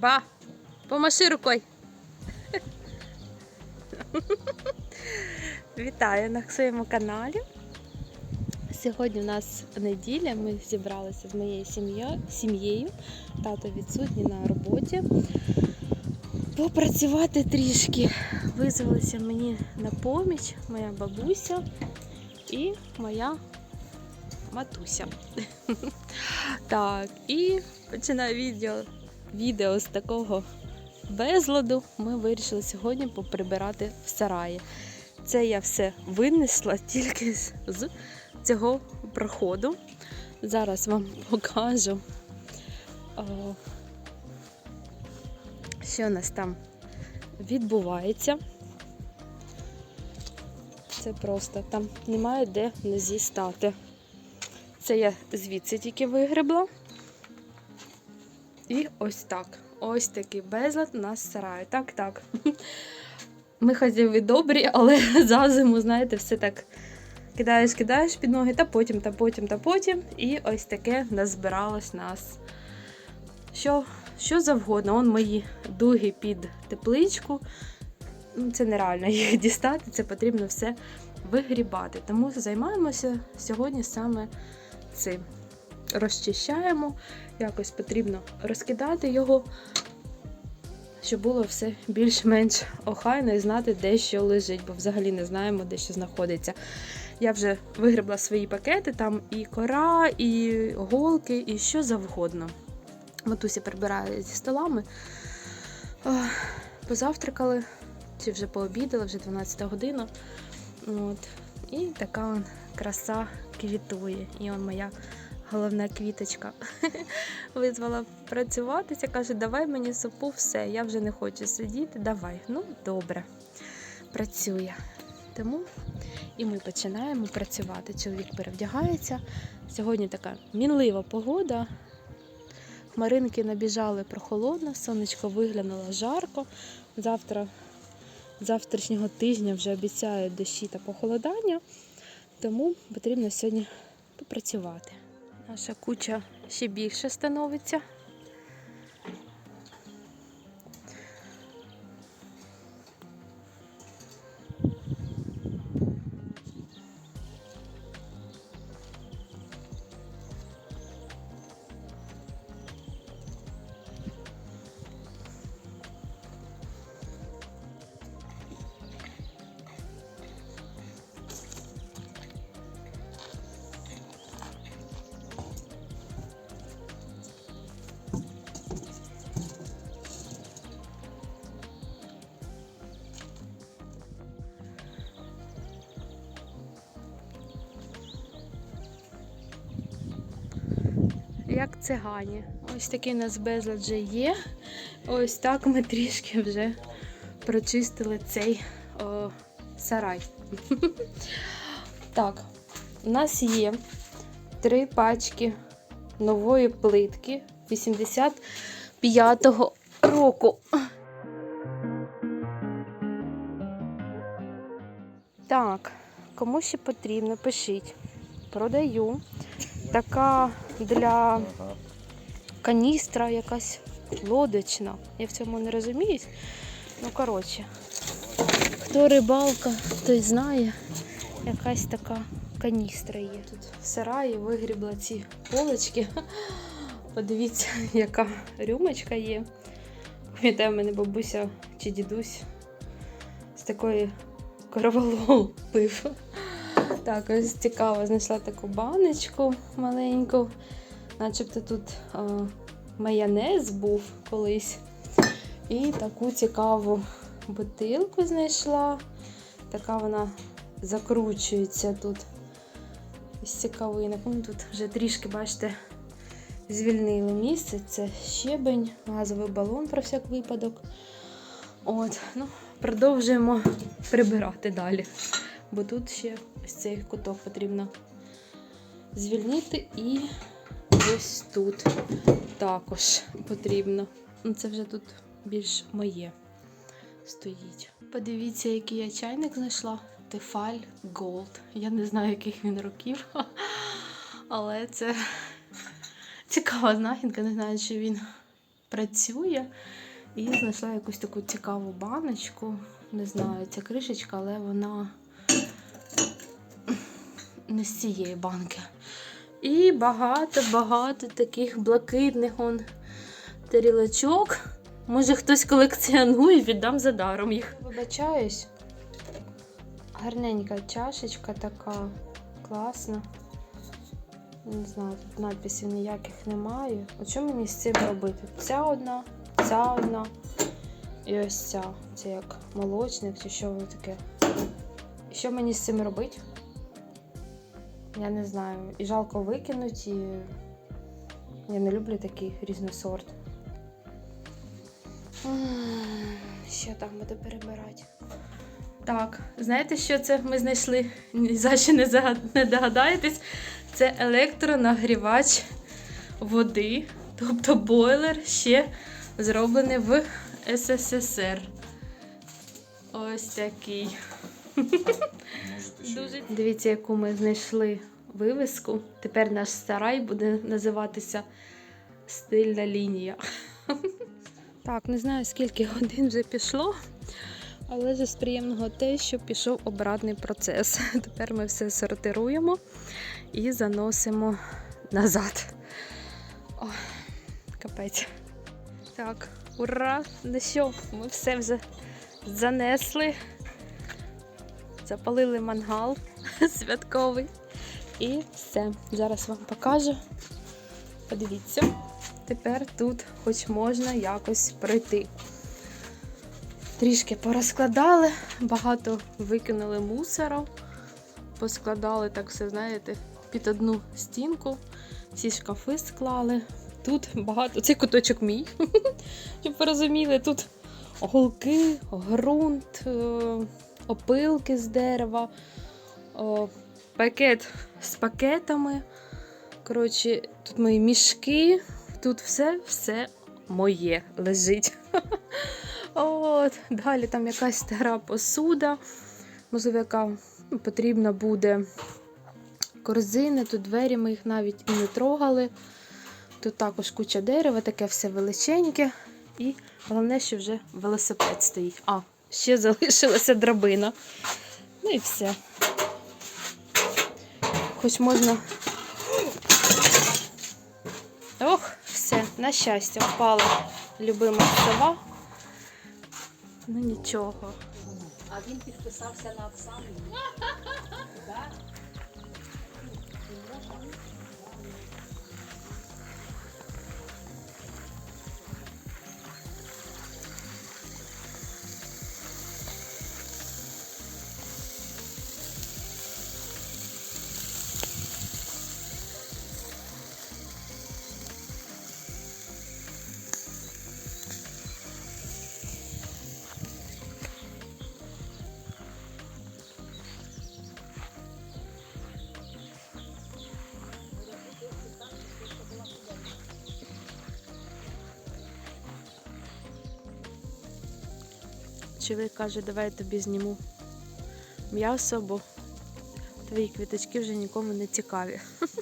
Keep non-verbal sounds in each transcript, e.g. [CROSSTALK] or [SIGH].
Ба, помаши рукой. Вітаю на своєму каналі. Сьогодні у нас неділя, ми зібралися з моєю сім'єю. сім'єю. Тато відсутній на роботі. Попрацювати трішки. Визвалися мені на поміч моя бабуся і моя матуся. [LAUGHS] Так, і починаю відео, відео з такого безладу. Ми вирішили сьогодні поприбирати в сараї. Це я все винесла тільки з, цього проходу. Зараз вам покажу, що у нас там відбувається. Це просто там немає де нозі стати. Це я звідси тільки вигребла. І ось так. Ось такий безлад у нас в сараї. Так, так. [LAUGHS] Ми хазяєві добрі, але [LAUGHS] за зиму, знаєте, все так кидаєш, кидаєш під ноги, та потім, та потім, та потім. І ось таке назбиралось нас. Що, що завгодно. Он мої дуги під тепличку. Ну, Це нереально [LAUGHS] їх дістати, це потрібно все вигрібати. Тому займаємося сьогодні саме цим. Розчищаємо, якось потрібно розкидати його, щоб було все більш-менш охайно і знати, де що лежить, бо взагалі не знаємо, де що знаходиться. Я вже вигребла свої пакети, там і кора, і голки, і що завгодно. Матуся прибирає зі столами. Позавтракали, чи вже пообідали, вже 12 година. От. І така он краса квітує. І он моя головна квіточка [LAUGHS] визвала працюватися. Каже, давай мені супу, все, я вже не хочу сидіти, давай. Ну, добре, працює. Тому і ми починаємо працювати. Чоловік перевдягається. Сьогодні така мінлива погода. Хмаринки набіжали прохолодно, сонечко виглянуло жарко. Завтра, завтрашнього тижня вже обіцяють дощі та похолодання, тому потрібно сьогодні попрацювати. Наша куча ще більше становиться. Цигані. Ось такий у нас безлад вже є. Ось так ми трішки вже прочистили цей о, сарай. [LAUGHS] Так, у нас є три пачки нової плитки 85-го року. Так, кому ще потрібно, пишіть. Продаю. Така для каністра якась лодочна. Я в цьому не розуміюсь. Ну, коротше, хто рибалка, той знає, якась така каністра є. Тут в сараї вигрібла ці полочки. [LAUGHS] Подивіться, яка рюмочка є. Пам'ятаю, в мене бабуся чи дідусь з такої короволол пив. Так, ось цікаво, знайшла таку баночку маленьку. Начебто тут о, майонез був колись. І таку цікаву бутилку знайшла. Така вона закручується тут. Із цікавинок. Тут вже трішки, бачите, звільнили місце. Це щебень, газовий балон про всяк випадок. От, ну, Продовжуємо прибирати далі. Бо тут ще ось цей куток потрібно звільнити і ось тут також потрібно. Ну, Це вже тут більш моє стоїть. Подивіться, який я чайник знайшла. Тефаль Gold. Я не знаю, яких він років, [LAUGHS] але це цікава знахідка. Не знаю, чи він працює. І знайшла якусь таку цікаву баночку. Не знаю, ця кришечка, але вона не з цієї банки. І багато-багато таких блакитних он тарілочок. Може хтось колекціонує, віддам за даром їх. Вибачаюсь. Гарненька чашечка така, класна. Не знаю, тут надписів ніяких немає. От що мені з цим робити? Ця одна, ця одна і ось ця. Це як молочник чи що воно таке. Що мені з цим робити? Я не знаю. І жалко викинуть, і я не люблю такий різносорт. М, Що там буде перебирати? Так, знаєте, що це ми знайшли? Ні за що не, зага- не догадаєтесь. Це електронагрівач води, тобто бойлер ще зроблений в СССР. Ось такий. Дуже... Дивіться, яку ми знайшли вивіску. Тепер наш сарай буде називатися Стильна лінія. [LAUGHS] Так, не знаю, скільки годин вже пішло, але вже з приємного те, що пішов обратний процес. [LAUGHS] Тепер ми все сортируємо і заносимо назад. О, капець. Так, ура! Ну що, ми все вже занесли. Запалили мангал [LAUGHS] святковий. І все. Зараз вам покажу. Подивіться. Тепер тут хоч можна якось пройти. Трішки порозкладали, багато викинули мусору, поскладали так все, знаєте, під одну стінку. Всі шкафи склали. Тут багато, цей куточок мій, [LAUGHS] щоб ви розуміли, тут голки, ґрунт, е, опилки з дерева, о, пакет з пакетами. Коротше, тут мої мішки, тут все, все моє лежить. [LAUGHS] От, далі там якась стара посуда, можливо, яка ну, потрібна буде корзини, тут двері ми їх навіть і не трогали. Тут також куча дерева, таке все величеньке. І головне, що вже велосипед стоїть. А, ще залишилася драбина. Ну і все. Хоч можна. Ох, все, на щастя, впала любима сова. Ну нічого. А він підписався на Оксану. [LAUGHS] Чоловік каже, давай я тобі зніму м'ясо, бо твої квіточки вже нікому не цікаві.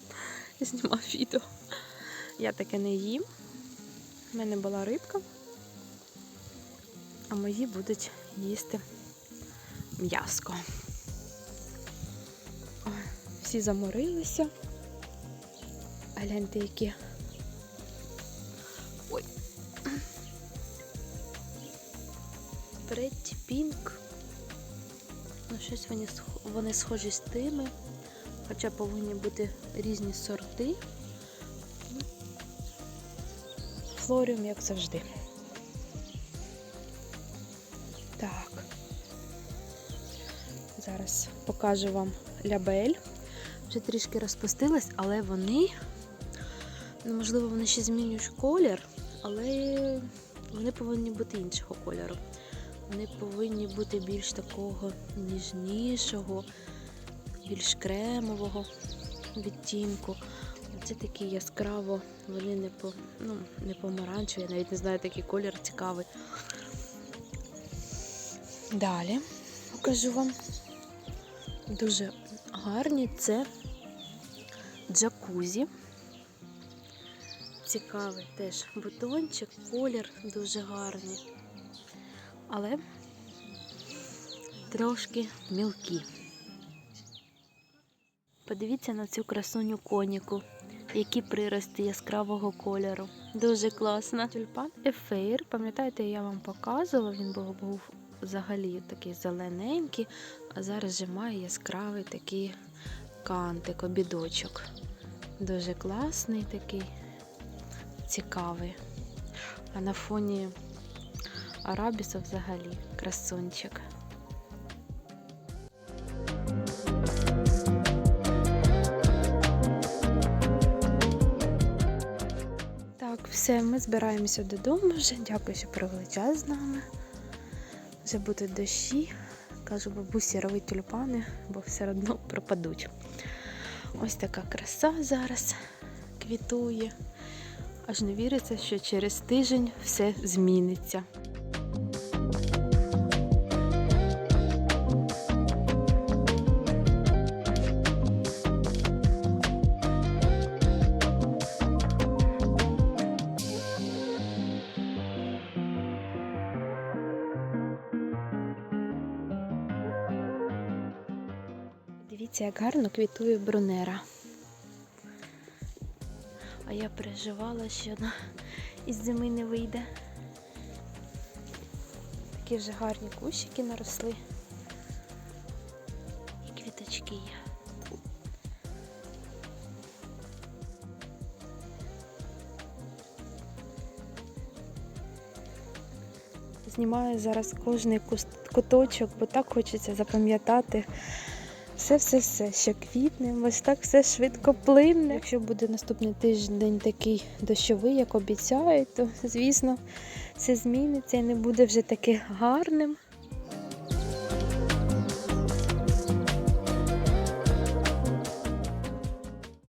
[LAUGHS] Знімав відео. Я таке не їм. У мене була рибка, а мої будуть їсти м'яско. Всі заморилися. Гляньте, які. Pink. Ну, щось вони, вони схожі з тими, хоча повинні бути різні сорти. Флоріум, як завжди. Так. Зараз покажу вам лябель. Вже трішки розпустилась, але вони, ну, можливо, вони ще змінюють колір, але вони повинні бути іншого кольору. Вони повинні бути більш такого ніжнішого, більш кремового відтінку. Це такі яскраво, вони не по, ну, не помаранчеві, я навіть не знаю, такий колір цікавий. Далі покажу вам. Дуже гарні це джакузі. цікавий теж бутончик, колір дуже гарний. Але трошки мілкі. Подивіться на цю красуню коніку, які прирости яскравого кольору. Дуже класно. Тюльпан Ефейр, пам'ятаєте, я вам показувала, він був, був взагалі такий зелененький, а зараз же має яскравий такий кантик, обідочок. Дуже класний такий, цікавий. А на фоні арабіса взагалі красунчик. Так, все, ми збираємося додому вже. Дякую, що провели час з нами. Вже будуть дощі. Кажу, бабусі, рови тюльпани, бо все одно пропадуть. Ось така краса зараз квітує. Аж не віриться, що через тиждень все зміниться. Як гарно квітує брунера. А я переживала, що вона із зими не вийде. Такі вже гарні кущики наросли. І квіточки є. Знімаю зараз кожний куточок, бо так хочеться запам'ятати все-все-все, що квітне, ось так все швидко плине. Якщо буде наступний тиждень такий дощовий, як обіцяють, то звісно все зміниться і не буде вже таке гарним.